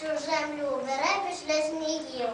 всю землю бере після снігів.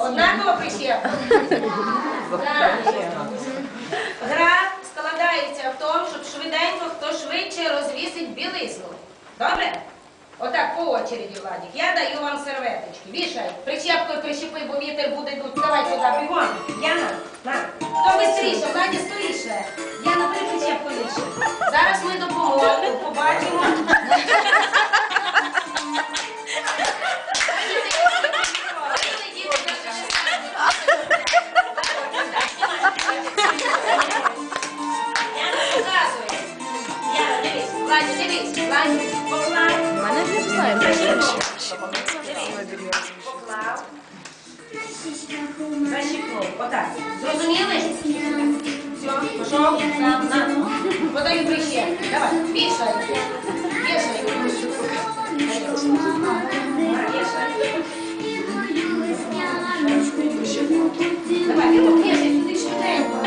Сім. Однаково прищепку? Гра складається в тому, щоб швиденько хто швидше розвісить білизну. Добре? Отак по очереді, Владик. Я даю вам серветочки. Вішай, прищепкою прищепи, бо вітер буде дуть. Давай сюди, бігом. Яна, на. Хто швидше, Владі скоріше. Яна, бери прищепку вище. Зараз ми допоможемо, побачимо. мене не знаю, Поклав. Защипнув. Отак. Зрозуміли? Все, пішов. На, на. Подаю прищепки. Давай, вішай. Вішай. Давай, Віло, вішай, туди швиденько.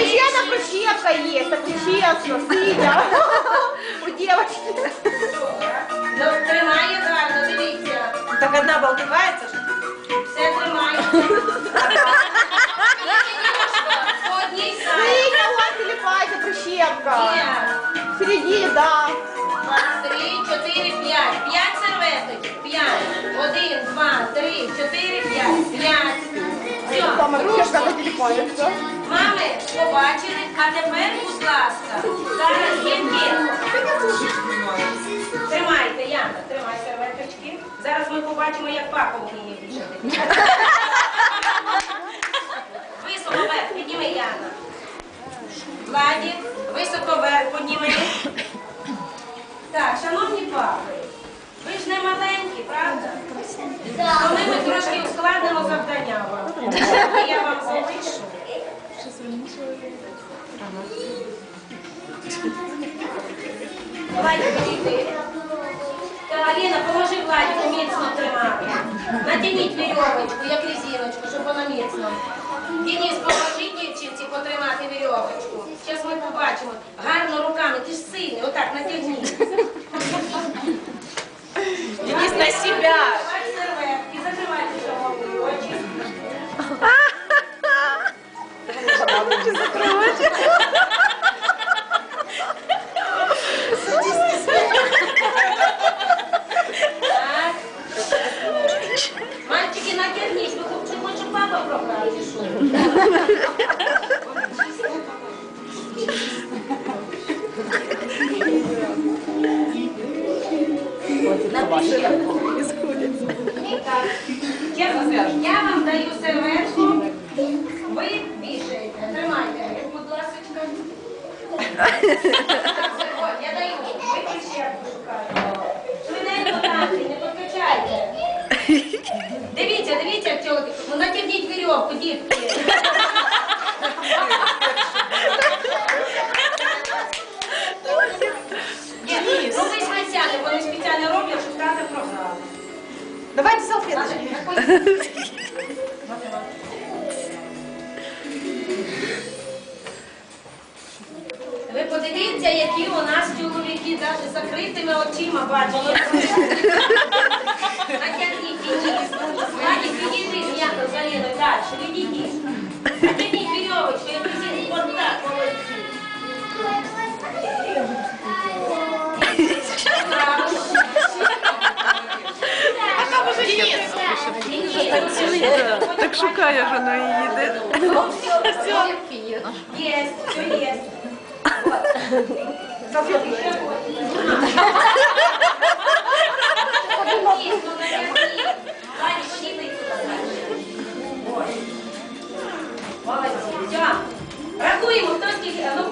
я прищепка є, так чесно, сидя. У дівчинки. Ну, тримає гарно, дивіться. Так одна болтається ж. Все тримає. По одній самі. Сидя, вот телепайся, прищепка. В середине, да. Два, три, чотири, п'ять. П'ять серветочок. П'ять. Один, два, три, чотири, п'ять. П'ять. Прищепка дружно. на телефоне. Мами, побачили, а тепер, будь ласка, зараз є дірка. Тримайте, Яна, тримай серветочки. Зараз ми побачимо, як папа вміє вішати. завдання вам. Я вам залишу. Владі, підійди. Аліна, поможи Владіку міцно тримати. Натягніть вірьовочку, як резиночку, щоб вона міцно. Денис, поможи дівчинці потримати вірьовочку. Зараз ми побачимо. Гарно руками, ти ж сильний, отак натягніть. Денис на себя. Так. Мальчики, натягніть, ви хочете, щоб папа програв, чи що? На прищепку. Так. Я, я вам даю серветку, ви вішаєте. Тримайте, будь ласка. Я даю, ви прищепку шукаєте. Швиденько танці, не підкачайте. Дивіться, дивіться. Ну натягніть вірьовку, дітки. Ні, ну ви спеціально, вони спеціально роблять, щоб програв. Давайте салфеточки. У нас чоловіки навіть закритими очима бачать. Натягніть, підійдіть. Владі, підійди, я за Ліною далі, відійдіть. Натягніть вірьовочку, я присіду, от так, молодці. Так шукає, що вона їде. Є, все є. Рахуємо, хто скільки, а ну